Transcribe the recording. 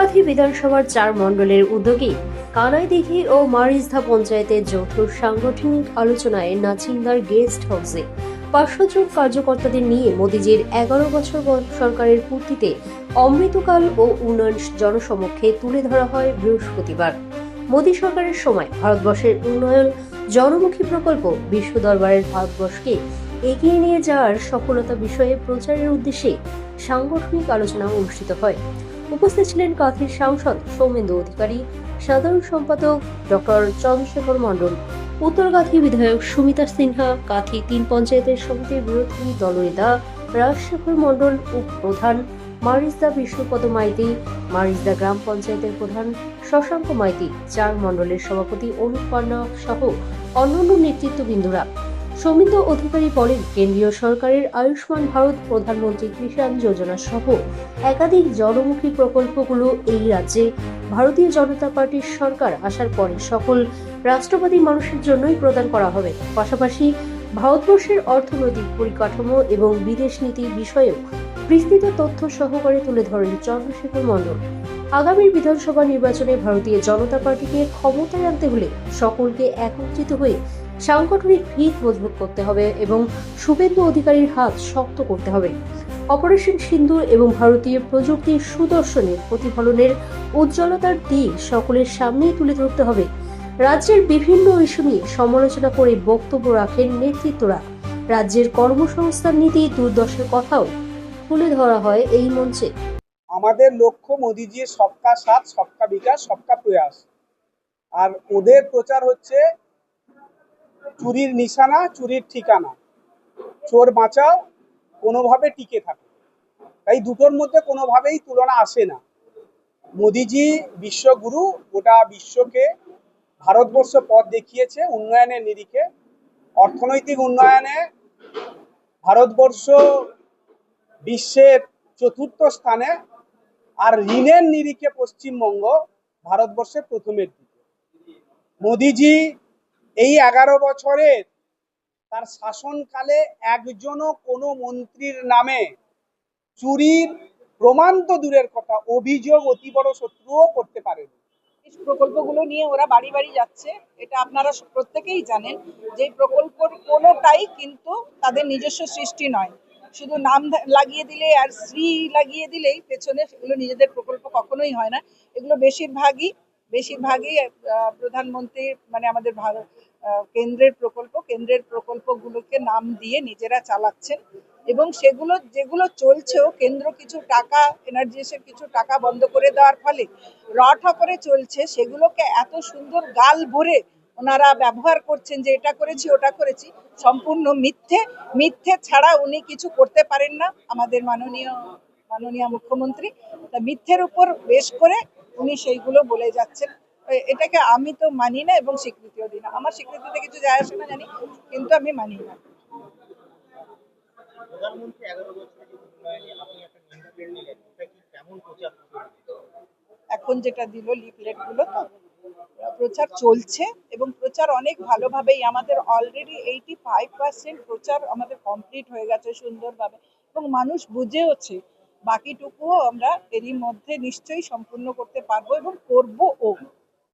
উত্তরকাথি বিধানসভার চার মণ্ডলের উদ্যোগে কানাইদিঘি ও মারিজধা পঞ্চায়েতের যৌথ সাংগঠনিক আলোচনায় নাচিন্দার গেস্ট হাউসে পাঁচশো জন কার্যকর্তাদের নিয়ে মোদিজির এগারো বছর সরকারের পূর্তিতে অমৃতকাল ও উন্নয়ন জনসমক্ষে তুলে ধরা হয় বৃহস্পতিবার। মোদী সরকারের সময় ভারতবর্ষের উন্নয়ন জনমুখী প্রকল্প বিশ্ব দরবারের ভারতবর্ষকে এগিয়ে নিয়ে যাওয়ার সফলতা বিষয়ে প্রচারের উদ্দেশ্যে সাংগঠনিক আলোচনা অনুষ্ঠিত হয়। উপস্থিত ছিলেন কাথির সাংসদ সৌমেন্দু অধিকারী, সাধারণ সম্পাদক ডক্টর চন্দ্রশেখর মণ্ডল উত্তরগাথি বিধায়ক সুমিতা সিনহা, কাথি তিন পঞ্চায়েতের সমিতির বিরোধী দলনেতা রাজশেখর মণ্ডল উপপ্রধান মারিজদা বিষ্ণুপদ মাইতি মারিজদা গ্রাম পঞ্চায়েতের প্রধান শশাঙ্ক মাইতি, চার মণ্ডলের সভাপতি অনুপ পান্না সহ অন্যান্য নেতৃত্ববৃন্দরা। সৌমিত্র অধিকারী বলেন, কেন্দ্রীয় সরকারের আয়ুষ্মান ভারত প্রধানমন্ত্রী কিষাণ যোজনা সহ একাধিক জনমুখী প্রকল্পগুলো এই রাজ্যে ভারতীয় জনতা পার্টির সরকার আসার পরে সকল রাষ্ট্রবাদী মানুষের জন্যই প্রদান করা হবে। পাশাপাশি ভারতবর্ষের অর্থনৈতিক পরিকাঠামো এবং বিদেশ নীতি বিষয়েও বিস্তৃত তথ্য সহকারে তুলে ধরেন চন্দ্রশেখর মণ্ডল। আগামী বিধানসভা নির্বাচনে ভারতীয় জনতা পার্টিকে ক্ষমতায় আনতে হলে সকলকে একত্রিত হয়ে সাংগঠনিক ভিত মজবুত করতে হবে এবং শুভেন্দু অধিকারীর হাত শক্ত করতে হবে। অপারেশন সিন্ধু এবং ভারতীয় প্রযুক্তির সুদর্শনের প্রতিফলনের উজ্জ্বলতার দিক সকলের সামনেই তুলে ধরতে হবে। রাজ্যের বিভিন্ন ইস্যু নিয়ে সমালোচনা করে বক্তব্য রাখেন নেতৃত্বরা। রাজ্যের কর্মসংস্থান নীতি দুর্দশার কথাও তুলে ধরা হয় এই মঞ্চে। আমাদের লক্ষ্য মোদিজির সবকা সাথ, সবকা বিকাশ, সবকা প্রয়াস। আর ওদের প্রচার হচ্ছে চুরির নিশানা, চুরির ঠিকানা। চোর বাঁচাও, কোনোভাবে টিকে থাকে। তাই দুটোর মধ্যে কোনোভাবেই তুলনা আসে না। মোদিজি বিশ্বগুরু, গোটা বিশ্বকে ভারতবর্ষ পথ দেখিয়েছে উন্নয়নের নিরিখে। অর্থনৈতিক উন্নয়নে ভারতবর্ষ বিশ্বের চতুর্থ স্থানে আর ঋণের নিরিখে পশ্চিমবঙ্গ ভারতবর্ষের প্রথমের দিকে। মোদিজি এই এগারো বছরের তার শাসনকালে একজনও কোনো মন্ত্রীর নামে চুরির প্রমাণ তো দূরের কথা অভিযোগ অতি বড় শত্রুও করতে এই প্রকল্পগুলো নিয়ে ওরা বাড়ি বাড়ি যাচ্ছে এটা আপনারা প্রত্যেকেই জানেন যে প্রকল্পর কোনোটাই কিন্তু তাদের নিজস্ব সৃষ্টি নয়। শুধু নাম লাগিয়ে দিলে আর শ্রী লাগিয়ে দিলেই পেছনে সেগুলো নিজেদের প্রকল্প কখনোই হয় না। এগুলো বেশিরভাগই বেশিরভাগই আহ, প্রধানমন্ত্রীর মানে আমাদের ভারত কেন্দ্রের প্রকল্প, কেন্দ্রের প্রকল্পগুলোকে নাম দিয়ে নিজেরা চালাচ্ছেন এবং সেগুলো, যেগুলো চলছেও কেন্দ্র কিছু টাকা এনার্জিসের কিছু টাকা বন্ধ করে দেওয়ার ফলে রঠা করে চলছে, সেগুলোকে এত সুন্দর গাল ভরে ওনারা ব্যবহার করছেন যে এটা করেছি, ওটা করেছি, সম্পূর্ণ মিথ্যে মিথ্যে ছাড়া উনি কিছু করতে পারেন না। আমাদের মাননীয় মাননীয় মুখ্যমন্ত্রী, তা মিথ্যের উপর বেশ করে উনি সেইগুলো বলে যাচ্ছেন। এটাকে আমি তো মানি না এবং স্বীকৃতিও দিই না। আমার স্বীকৃতিতে কিছু যায় আসে না জানি কিন্তু আমি মানি না। এখন যেটা দিল লিফলেটগুলো তো প্রচার চলছে এবং প্রচার অনেক ভালোভাবেই আমাদের অলরেডি এইটি ফাইভ পার্সেন্ট প্রচার আমাদের কমপ্লিট হয়ে গেছে সুন্দরভাবে এবং মানুষ বুঝেওছে বাকিটুকুও আমরা এরই মধ্যে নিশ্চয়ই সম্পূর্ণ করতে পারব এবং করব ও